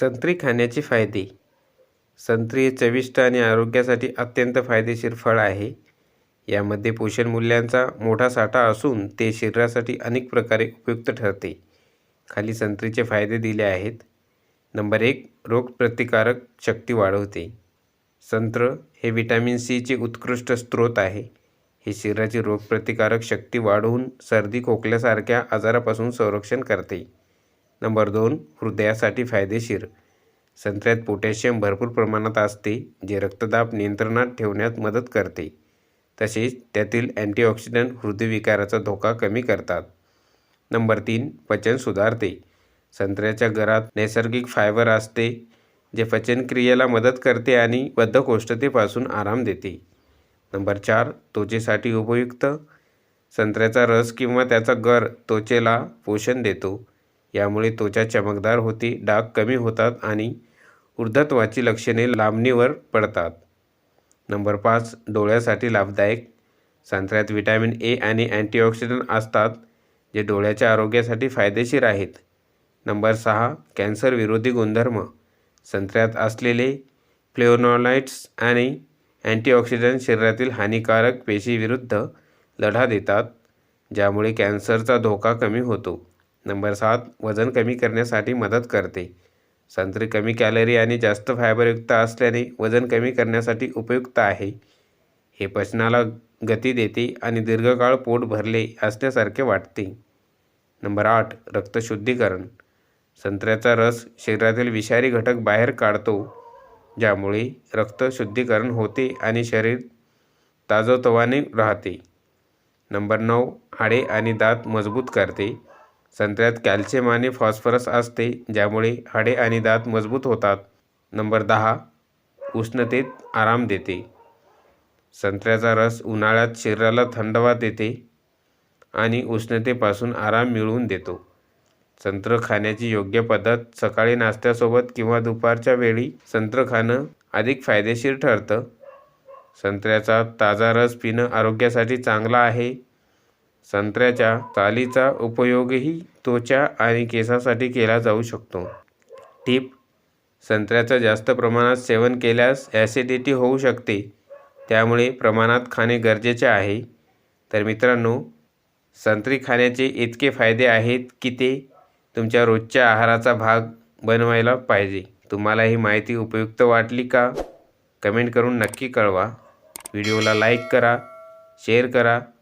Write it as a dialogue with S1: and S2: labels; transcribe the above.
S1: संत्री खाण्याचे फायदे. संत्री हे चविष्ट आणि आरोग्यासाठी अत्यंत फायदेशीर फळ आहे. यामध्ये पोषण मूल्यांचा मोठा साठा असून ते शरीरासाठी अनेक प्रकारे उपयुक्त ठरते. खाली संत्रीचे फायदे दिले आहेत. नंबर एक रोगप्रतिकारक शक्ती वाढवते. संत्र हे विटॅमिन सीचे उत्कृष्ट स्रोत आहे. हे शरीराची रोगप्रतिकारक शक्ती वाढवून सर्दी खोकल्यासारख्या आजारापासून संरक्षण करते. नंबर दोन हृदयासाठी फायदेशीर. संत्र्यात पोटॅशियम भरपूर प्रमाणात असते जे रक्तदाब नियंत्रणात ठेवण्यात मदत करते. तसेच त्यातील अँटीऑक्सिडंट हृदयविकाराचा धोका कमी करतात. नंबर तीन पचन सुधारते. संत्र्याच्या घरात नैसर्गिक फायबर असते जे पचनक्रियेला मदत करते आणि बद्धकोष्ठतेपासून आराम देते. नंबर चार त्वचेसाठी उपयुक्त. संत्र्याचा रस किंवा त्याचा गर त्वचेला पोषण देतो. यामुळे त्वचा चमकदार होते डाग कमी होतात आणि वृद्धत्वाची लक्षणे लांबणीवर पडतात. नंबर पाच डोळ्यासाठी लाभदायक. संत्र्यात विटॅमिन ए आणि अँटीऑक्सिडंट असतात जे डोळ्याच्या आरोग्यासाठी फायदेशीर आहेत. नंबर सहा कॅन्सर विरोधी गुणधर्म. संत्र्यात असलेले फ्लेओनॉलाइट्स आणि अँटीऑक्सिडंट शरीरातील हानिकारक पेशीविरुद्ध लढा देतात ज्यामुळे कॅन्सरचा धोका कमी होतो. नंबर सात वजन कमी करण्यासाठी मदत करते. संत्रे कमी कॅलरी आणि जास्त फायबरयुक्त असल्याने वजन कमी करण्यासाठी उपयुक्त आहे. हे पचनाला गती देते आणि दीर्घकाळ पोट भरले असल्यासारखे वाटते. नंबर आठ रक्तशुद्धीकरण संत्र्याचा रस शरीरातील विषारी घटक बाहेर काढतो ज्यामुळे रक्त शुद्धीकरण होते आणि शरीर ताजोतवाने राहते. नंबर नऊ हाडे आणि दात मजबूत करते. संत्र्यात कॅल्शियम आणि फॉस्फरस असते ज्यामुळे हाडे आणि दात मजबूत होतात. नंबर दहा उष्णतेत आराम देते. संत्र्याचा रस उन्हाळ्यात शरीराला थंडवा देते आणि उष्णतेपासून आराम मिळवून देतो. संत्र खाण्याची योग्य पद्धत सकाळी नाश्त्यासोबत किंवा दुपारच्या वेळी संत्र खाणं अधिक फायदेशीर ठरतं. संत्र्याचा ताजा रस पिणं आरोग्यासाठी चांगला आहे. संत्र्याच्या सालीचा उपयोगही त्वचा आणि केसासाठी केला जाऊ शकतो. टीप संत्र्याचं जास्त प्रमाणात सेवन केल्यास ॲसिडिटी होऊ शकते. त्यामुळे प्रमाणात खाणे गरजेचे आहे. तर मित्रांनो संत्री खाण्याचे इतके फायदे आहेत की ते तुमच्या रोजच्या आहाराचा भाग बनवायला पाहिजे. तुम्हाला ही माहिती उपयुक्त वाटली का? कमेंट करून नक्की कळवा. व्हिडिओला लाईक करा शेअर करा.